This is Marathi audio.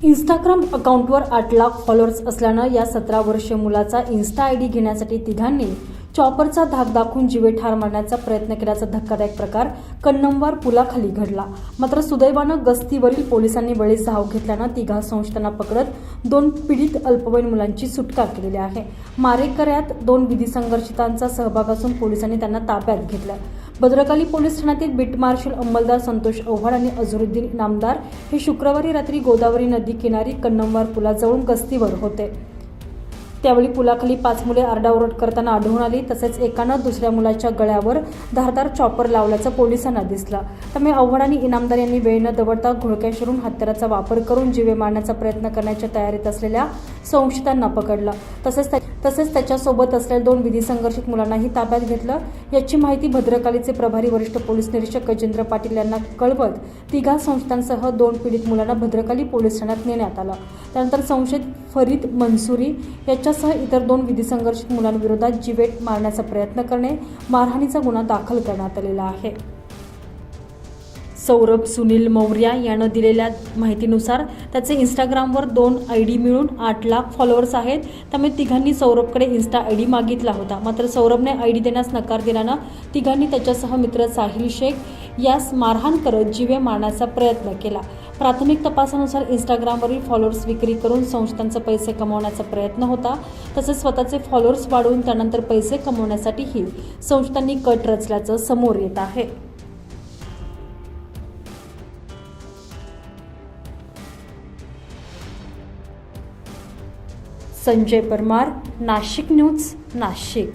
इंस्टाग्राम अकाउंटवर आठ लाख फॉलोअर्स असल्यानं या सतरा वर्षीय मुलाचा इन्स्टा आय डी घेण्यासाठी तिघांनी चॉपरचा धाक दाखवून जीवे ठार मारण्याचा प्रयत्न केल्याचा धक्कादायक प्रकार कन्नमवार पुलाखाली घडला. मात्र सुदैवानं गस्तीवरील पोलिसांनी वेळेस धाव घेतल्यानं तिघा संस्थांना पकडत दोन पीडित अल्पवयीन मुलांची सुटका केलेली आहे. मारेकऱ्यात दोन विधी संघर्षितांचा सहभाग असून पोलिसांनी त्यांना ताब्यात घेतलं भद्रकाली पोलीस ठाण्यातील बीट मार्शल अंमलदार संतोष ओव्हाड आणि अझरुद्दीन इनामदार हे शुक्रवारी रात्री गोदावरी नदी किनारी कन्नमवार पुलाजवळून गस्तीवर होते. त्यावेळी पुलाखाली पाच मुले आरडाओरड करताना आढळून आली. तसेच एकानं दुसऱ्या मुलाच्या गळ्यावर धारदार चॉपर लावल्याचं पोलिसांना दिसलं. त्यामुळे आव्हाड आणि इनामदार यांनी वेळ न दवडता घोळक्या शिरून हत्याराचा वापर करून जीवे मारण्याचा प्रयत्न करण्याच्या तयारीत असलेल्या संशयितांना पकडलं. तसेच त्या- तसेच त्याच्यासोबत असलेल्या दोन विधी संघर्षित मुलांनाही ताब्यात घेतलं. याची माहिती भद्रकालीचे प्रभारी वरिष्ठ पोलीस निरीक्षक गजेंद्र पाटील यांना कळवत तिघा संस्थांसह दोन पीडित मुलांना भद्रकाली पोलीस ठाण्यात नेण्यात आलं. त्यानंतर संशयित फरीद मनसुरी त्याच्यासह इतर दोन विधी संघर्षित मुलांविरोधात जिवेट मारण्याचा प्रयत्न करणे मारहाणीचा गुन्हा दाखल करण्यात आलेला आहे. सौरभ सुनील मौर्या यानं दिलेल्या माहितीनुसार त्याचे इंस्टाग्रामवर दोन आय डी मिळून आठ लाख फॉलोअर्स आहेत. त्यामुळे तिघांनी सौरभकडे इन्स्टा आय डी मागितला होता. मात्र सौरभने आय डी देण्यास नकार दिल्यानं तिघांनी त्याच्यासह मित्र साहिल शेख यास मारहाण करत जीवे मारण्याचा प्रयत्न केला. प्राथमिक तपासानुसार इंस्टाग्रामवरील फॉलोअर्स विक्री करून संस्थांचे पैसे कमवण्याचा प्रयत्न होता तसेच स्वतःचे फॉलोअर्स वाढवून त्यानंतर पैसे कमवण्यासाठीही संस्थांनी कट रचल्याचं समोर येत आहे. संजय परमार नाशिक न्यूज नाशिक.